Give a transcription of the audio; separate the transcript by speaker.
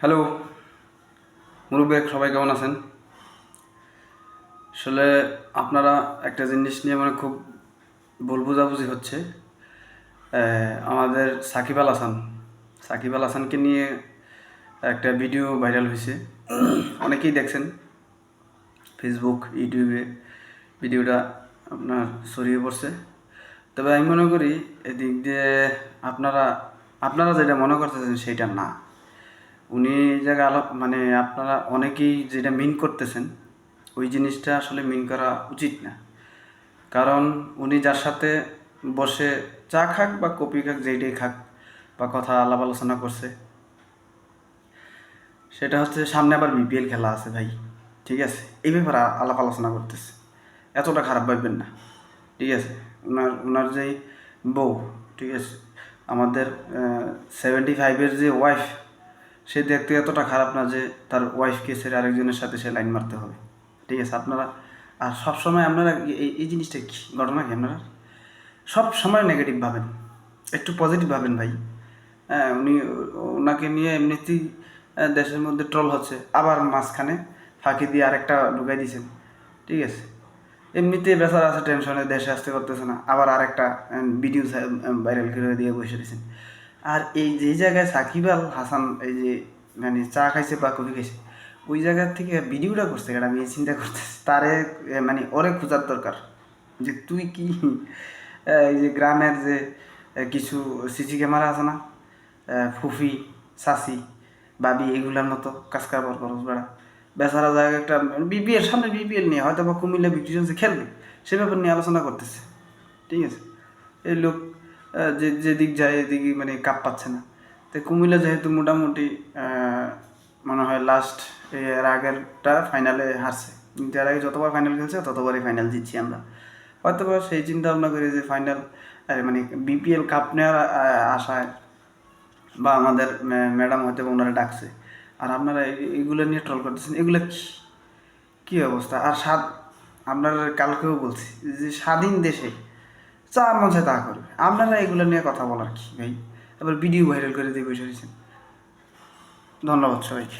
Speaker 1: Hello মুরব্বেক সবাই কেমন আছেন? আসলে আপনারা একটা জিনিস নিয়ে মানে খুব ভুল বোঝাবুঝি হচ্ছে। আমাদের সাকিব আল হাসান। সাকিব আল হাসানকে নিয়ে একটা ভিডিও ভাইরাল হয়েছে। অনেকেই দেখছেন ফেসবুক ইউটিউবে ভিডিওটা আপনার ছড়িয়ে পড়ছে। তবে আমি মনে করি এদিক দিয়ে আপনারা আপনারা যেটা মনে করতেছেন সেটা না। উনি জায়গায় আলাপ মানে আপনারা অনেকেই যেটা মিন করতেছেন, ওই জিনিসটা আসলে মিন করা উচিত না। কারণ উনি যার সাথে বসে চা খাক বা কপি খাক, যেইটাই খাক বা কথা আলাপ আলোচনা করছে, সেটা হচ্ছে সামনে আবার বিপিএল খেলা আছে ভাই, ঠিক আছে? এই ব্যাপারে আলাপ আলোচনা করতেছে। এতটা খারাপ ভাববেন না, ঠিক আছে? ওনার ওনার যেই বউ, ঠিক আছে? আমাদের সেভেন্টি ফাইভের যে ওয়াইফ সে দেখতে এতটা খারাপ না যে তার ওয়াইফকে ছেড়ে আরেকজনের সাথে সে লাইন মারতে হবে। ঠিক আছে, আপনারা আর সব সময় আপনারা এই এই জিনিসটা কী? ঘটনা কি আপনারা সব সময় নেগেটিভ ভাবেন। একটু পজিটিভ ভাবেন ভাই। হ্যাঁ উনি ওনাকে নিয়ে এমনিতেই দেশের মধ্যে ট্রল হচ্ছে। আবার মাঝখানে ফাঁকি দিয়ে আরেকটা ঢুকাই দিয়েছেন। ঠিক আছে। এমনিতে বেচার আছে টেনশনে দেশে আসতে করতেছে না। আবার আরেকটা ভিডিও ভাইরাল করে দিয়ে বসে দিয়েছেন আর এই যে জায়গায় সাকিব আল হাসান, এই যে মানে চা খাইছে বা কফি খাইছে, ওই জায়গা থেকে ভিডিওটা করছে এটা আমি চিন্তা করতেছি। তারে মানে ওরে খোঁজার দরকার। যে তুই কি? এই যে গ্রামের যে কিছু সিসি ক্যামেরা আছে না? ফুফি, সাসি, বাবি, এগুলোর মতো কাজ কারবার খরচ বেড়া। বেচারা জায়গা একটা বিপিএল সামনে বিপিএল নিয়ে হয়তো বা কুমিল্লা ভিক্টোরিয়ান্সে খেলবে। সে ব্যাপার নিয়ে আলোচনা করতেছে। ঠিক আছে? এই লোক যে যেদিক যায় এদিকে মানে কাপ পাচ্ছে না। তো কুমিল্লা যেহেতু মোটামুটি মনে হয় লাস্ট এর আগেরটা ফাইনালে হারছে। এর আগে যতবার ফাইনাল খেলছে, ততবারই ফাইনাল জিতছি আমরা। হয়তো বা সেই চিন্তা ভাবনা করি যে ফাইনাল মানে বিপিএল কাপ নেওয়ার আশায় বা আমাদের ম্যাডাম হয়তো ওনারা ডাকছে। আর আপনারা এইগুলো নিয়ে ট্রল করতেছেন, এগুলো কী? কি অবস্থা? আর স্বাদ আপনার কালকেও বলছি যে স্বাধীন দেশে মন চায় তা করবে আপনারা এগুলো নিয়ে কথা বলার কি ভাই? আবার ভিডিও ভাইরাল করে দিয়ে বসে ধন্যবাদ সবাইকে।